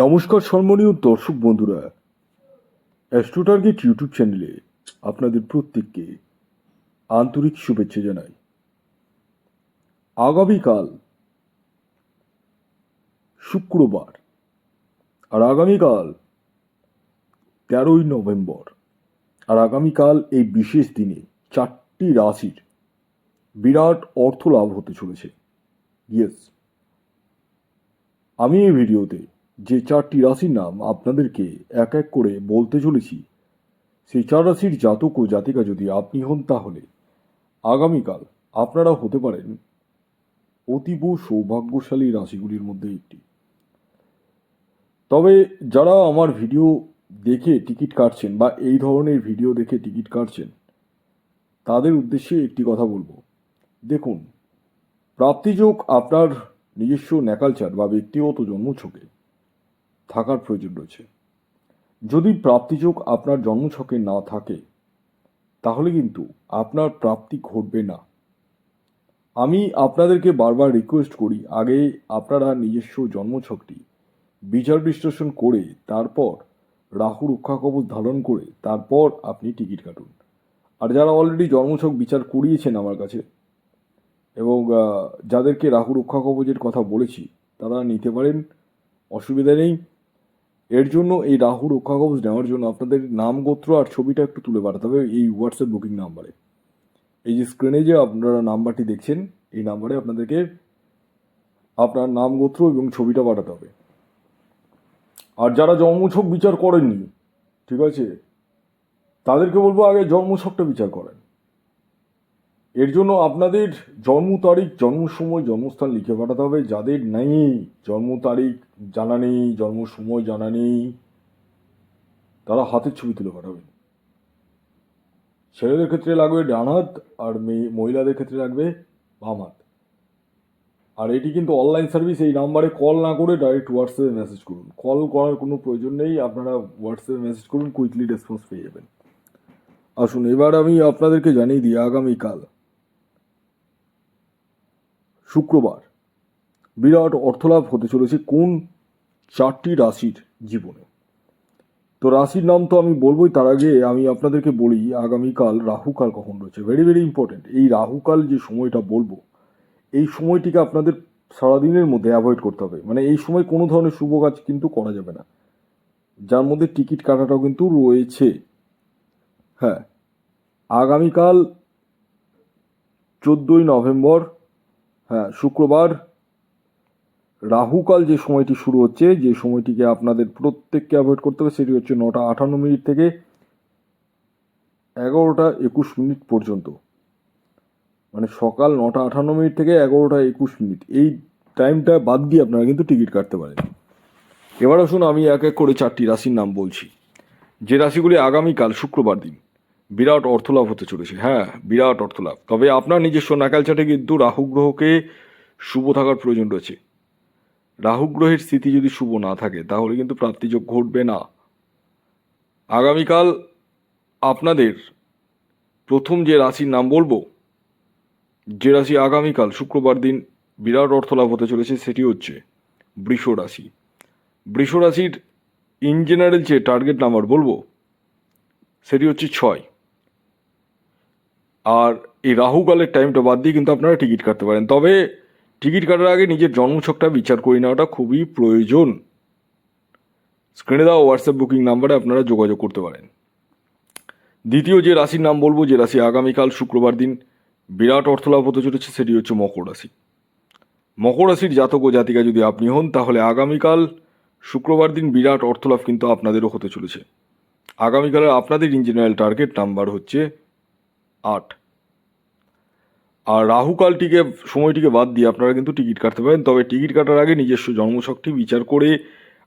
নমস্কার সম্মানীয় দর্শক বন্ধুরা। অ্যাস্ট্রো টার্গেট ইউটিউব চ্যানেলে আপনাদের প্রত্যেককে আন্তরিক শুভেচ্ছা জানাই। আগামীকাল শুক্রবার আর আগামীকাল তেরোই নভেম্বর আর আগামীকাল এই বিশেষ দিনে চারটি রাশির বিরাট অর্থ লাভ হতে চলেছে। ইয়েস আমি এই ভিডিওতে যে চারটি রাশির নাম আপনাদেরকে এক এক করে বলতে চলেছি, সেই চার রাশির জাতক ও জাতিকা যদি আপনি হন তাহলে আগামীকাল আপনারা হতে পারেন অতীব সৌভাগ্যশালী রাশিগুলির মধ্যে একটি। তবে যারা আমার ভিডিও দেখে টিকিট কাটছেন বা এই ধরনের ভিডিও দেখে টিকিট কাটছেন, তাদের উদ্দেশ্যে একটি কথা বলব। দেখুন, প্রাপ্তিযোগ আপনার নিজস্ব ন্যাকালচার বা ব্যক্তিগত জন্মছকে থাকার প্রয়োজন রয়েছে। যদি প্রাপ্তিযোগ আপনার জন্মছকে না থাকে, তাহলে কিন্তু আপনার প্রাপ্তি ঘটবে না। আমি আপনাদেরকে বারবার রিকোয়েস্ট করি, আগে আপনারা নিজস্ব জন্মছকটি, বিচার বিশ্লেষণ করে, তারপর রাহু রক্ষা কবচ ধারণ করে, তারপর আপনি টিকিট কাটুন। আর যারা অলরেডি জন্মছক বিচার করিয়েছেন আমার কাছে, এবং যাদেরকে রাহু রক্ষা কবচের কথা বলেছি, তারা নিতে পারেন, অসুবিধা নেই। এর জন্য এই রাহু রক্ষা কবচ নেওয়ার জন্য আপনাদের নাম গোত্র আর ছবিটা একটু তুলে পাঠাতে হবে এই হোয়াটসঅ্যাপ বুকিং নাম্বারে এই যে স্ক্রিনে যে আপনারা নাম্বারটি দেখছেন, এই নাম্বারে আপনাদেরকে আপনার নাম গোত্র এবং ছবিটা পাঠাতে হবে। আর যারা জন্মছক বিচার করেননি, ঠিক আছে, তাদেরকে বলব আগে জন্মছকটা বিচার করেন। এর জন্য আপনাদের জন্ম তারিখ, জন্ম সময়, জন্মস্থান লিখে পাঠাতে হবে। যাদের নেই, জন্ম তারিখ জানা নেই, জন্ম সময় জানা নেই, তারা হাতের ছবি তুলে পাঠাবেন। ছেলেদের ক্ষেত্রে লাগবে ডান হাত আর মেয়ে, মহিলাদের ক্ষেত্রে লাগবে বাম হাত আর এটি কিন্তু অনলাইন সার্ভিস, এই নাম্বারে কল না করে ডাইরেক্ট হোয়াটসঅ্যাপে মেসেজ করুন। কল করার কোনো প্রয়োজন নেই, আপনারা হোয়াটসঅ্যাপে মেসেজ করুন, কুইকলি রেসপন্স পেয়ে যাবেন। আসুন, এবার আমি আপনাদেরকে জানিয়ে দিই, আগামীকাল শুক্রবার। বিরাট অর্থলাভ হতে চলেছে কোন চারটি রাশির জীবনে? তো রাশির নাম তো আমি বলবোই, তার আগে আমি আপনাদেরকে বলি, আগামীকাল রাহুকাল কখন রয়েছে? ভেরি ভেরি ইম্পর্টেন্ট এই রাহুকাল যে সময়টা বলব, এই সময়টিকে আপনাদের সারাদিনের মধ্যে অ্যাভয়েড করতে হবে। মানে এই সময় কোনো ধরনের শুভ কাজ কিন্তু করা যাবে না। যার মধ্যে টিকিট কাটাটাও কিন্তু রয়েছে। হ্যাঁ আগামীকাল চোদ্দোই নভেম্বর হ্যাঁ শুক্রবার রাহুকাল যে সময়টি শুরু হচ্ছে, যে সময়টিকে আপনাদের প্রত্যেককে অ্যাভয়েড করতে হবে, সেটি হচ্ছে নটা আটান্ন মিনিট থেকে এগারোটা একুশ মিনিট পর্যন্ত। মানে সকাল নটা আটান্ন মিনিট থেকে এগারোটা একুশ মিনিট। এই টাইমটা বাদ দিয়ে আপনারা কিন্তু টিকিট কাটতে পারেন। এবার আসুন, আমি এক এক করে চারটি রাশির নাম বলছি। যে রাশিগুলি আগামীকাল, শুক্রবার দিন। বিরাট অর্থলাভ হতে চলেছে। হ্যাঁ বিরাট অর্থলাভ। তবে আপনার নিজস্ব নাকাল চাটে কিন্তু রাহু গ্রহকে শুভ থাকার প্রয়োজন রয়েছে। রাহু গ্রহের স্থিতি যদি শুভ না থাকে, তাহলে কিন্তু প্রাপ্তিযোগ ঘটবে না। আগামীকাল আপনাদের প্রথম যে রাশির নাম বলব, যে রাশি আগামীকাল শুক্রবার দিন বিরাট অর্থলাভ হতে চলেছে, সেটি হচ্ছে বৃষ রাশি। বৃষ রাশির ইন জেনারেল যে টার্গেট নাম্বার বলব, সেটি হচ্ছে ছয়। আর এই রাহুকালের টাইমটা বাদ দিয়ে কিন্তু আপনারা টিকিট কাটতে পারেন। তবে টিকিট কাটার আগে নিজের জন্মছকটা বিচার করে নেওয়াটা খুবই প্রয়োজন। স্ক্রিনে দেওয়া হোয়াটসঅ্যাপ বুকিং নাম্বারে আপনারা যোগাযোগ করতে পারেন। দ্বিতীয় যে রাশির নাম বলব, যে রাশি আগামীকাল শুক্রবার দিন বিরাট অর্থলাভ হতে চলেছে, সেটি হচ্ছে মকর রাশি। মকর রাশির জাতক ও জাতিকা যদি আপনি হন, তাহলে আগামীকাল শুক্রবার দিন বিরাট অর্থলাভ কিন্তু আপনাদেরও হতে চলেছে। আগামীকালের আপনাদের ইঞ্জিনিয়ার টার্গেট নাম্বার হচ্ছে আট। আর রাহুকালটিকে, সময়টিকে বাদ দিয়ে আপনারা কিন্তু টিকিট কাটতে পারেন। তবে টিকিট কাটার আগে নিজস্ব জন্মশক্তি বিচার করে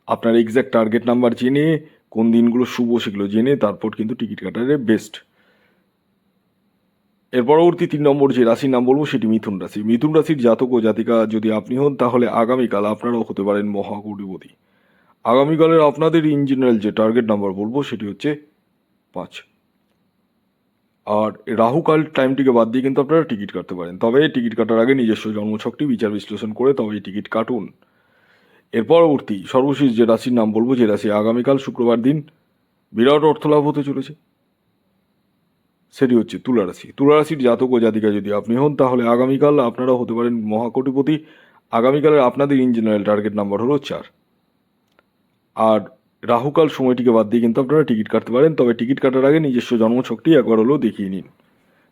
আপনার এক্স্যাক্ট টার্গেট নাম্বার জেনে, কোন দিনগুলো শুভ সেগুলো জেনে তারপর কিন্তু টিকিট কাটারে বেস্ট এর পরবর্তী তিন নম্বর যে রাশির নাম বলব সেটি মিথুন রাশি। মিথুন রাশির জাতক ও জাতিকা যদি আপনি হন, তাহলে আগামীকাল আপনারাও হতে পারেন মহাকৌটিপতি। আগামীকালের আপনাদের ইন জেনারেল যে টার্গেট নাম্বার বলব সেটি হচ্ছে পাঁচ। আর রাহুকাল টাইমটিকে বাদ দিয়ে কিন্তু আপনারা টিকিট কাটতে পারেন। তবে টিকিট কাটার আগে নিজস্ব জন্মছকটি, বিচার বিশ্লেষণ করে তবে টিকিট কাটুন। এর পরবর্তী সর্বশেষ যে রাশির নাম বলব, যে রাশি আগামীকাল শুক্রবার দিন বিরাট অর্থলাভ হতে চলেছে। সেটি হচ্ছে তুলা রাশি। তুলা রাশির জাতক ও জাতিকা যদি আপনি হন, তাহলে আগামীকাল আপনারা হতে পারেন মহাকোটিপতি। আগামীকালের আপনাদের ইন জেনারেল টার্গেট নাম্বার হলো চার। আর রাহুকাল সময়টিকে বাদ দিয়ে কিন্তু আপনারা টিকিট কাটতে পারেন। তবে টিকিট কাটার আগে নিজস্ব জন্মছকটি একবার হলেও দেখিয়ে নিন।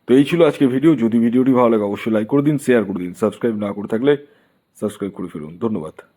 তো এই ছিল আজকের ভিডিও। যদি ভিডিওটি ভালো লাগে, অবশ্যই লাইক করে দিন শেয়ার করে দিন। সাবস্ক্রাইব না করে থাকলে সাবস্ক্রাইব করে ফেলুন। ধন্যবাদ।